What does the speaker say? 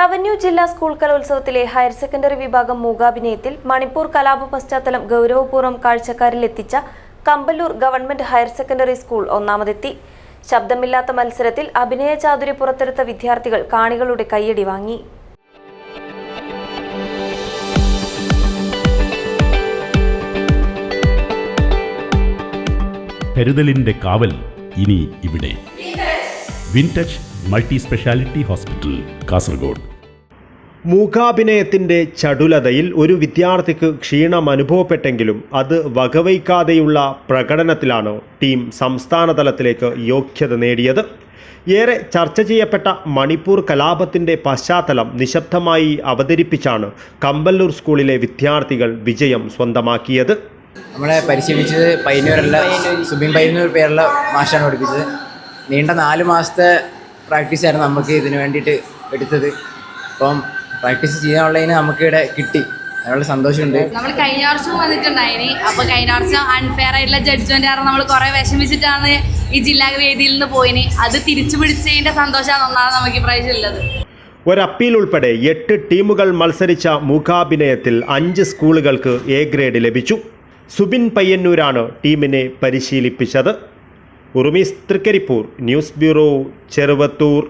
Revenue ജില്ലാ school കലോത്സവത്തിലെ higher secondary വിഭാഗം മൂകാഭിനയത്തിൽ മണിപ്പൂർ കലാപ പശ്ചാത്തലം ഗൗരവപൂർവം കാഴ്ചക്കാരിലെത്തിച്ച Kamballoor government higher secondary school ഒന്നാമതെത്തി. ശബ്ദമില്ലാത്ത മത്സരത്തിൽ അഭിനയ ചാതുരി പുറത്തെടുത്ത വിദ്യാർത്ഥികൾ കാണികളുടെ കയ്യടി വാങ്ങി. കരുതലിന്റെ കാവൽ ഇനി ഇവിടെ. Wintouch multi speciality hospital Kasaragod. മൂകാഭിനയത്തിന്റെ ചടുലതയിൽ ഒരു വിദ്യാർത്ഥിക്ക് ക്ഷീണം അനുഭവപ്പെട്ടെങ്കിലും അത് വകവയ്ക്കാതെയുള്ള പ്രകടനത്തിലാണ് ടീം സംസ്ഥാന തലത്തിലേക്ക് യോഗ്യത നേടിയത്. ഏറെ ചർച്ച ചെയ്യപ്പെട്ട മണിപ്പൂർ കലാപത്തിന്റെ പശ്ചാത്തലം നിശബ്ദമായി അവതരിപ്പിച്ചാണ് കമ്പല്ലൂർ സ്കൂളിലെ വിദ്യാർത്ഥികൾ വിജയം സ്വന്തമാക്കിയത്. നമ്മളെ പരിശീലിച്ചത് പയ്യന്നൂരല്ല സുബിൻ പയ്യന്നൂർ പേരുള്ള മാഷാണ് പഠിപ്പിച്ചത്. നീണ്ട നാല് മാസത്തെ പ്രാക്ടീസായിരുന്നു നമുക്ക് ഇതിനു വേണ്ടിയിട്ട് എടുത്തത്. അപ്പം പ്രാക്ടീസ് ചെയ്യാനുള്ളതിന് നമുക്കിവിടെ കിട്ടി. അതിനുള്ള സന്തോഷമുണ്ട്. നമ്മൾ കഴിഞ്ഞ വർഷം വന്നിട്ടുണ്ടായിനി അപ്പൊ കഴിഞ്ഞ വർഷം അൺഫെയർ ആയിട്ടുള്ള ജഡ്ജ്മെന്റ് കാരണം നമ്മൾ കുറെ വിഷമിച്ചിട്ടാണ് ഈ ജില്ലാ വേദിയിൽ നിന്ന് പോയിന് അത് തിരിച്ചു പിടിച്ചതിന്റെ സന്തോഷമാണ് ഒന്നാണ് നമുക്ക് ഈ പ്രാവശ്യം ഉള്ളത്. ഒരപ്പീൽ ഉൾപ്പെടെ എട്ട് ടീമുകൾ മത്സരിച്ച മൂകാഭിനയത്തിൽ അഞ്ച് സ്കൂളുകൾക്ക് എ ഗ്രേഡ് ലഭിച്ചു. സുബിൻ പയ്യന്നൂരാണ് ടീമിനെ പരിശീലിപ്പിച്ചത്. ഉറുമീസ് തൃക്കരിപ്പൂർ ന്യൂസ് ബ്യൂറോ ചെറുവത്തൂർ.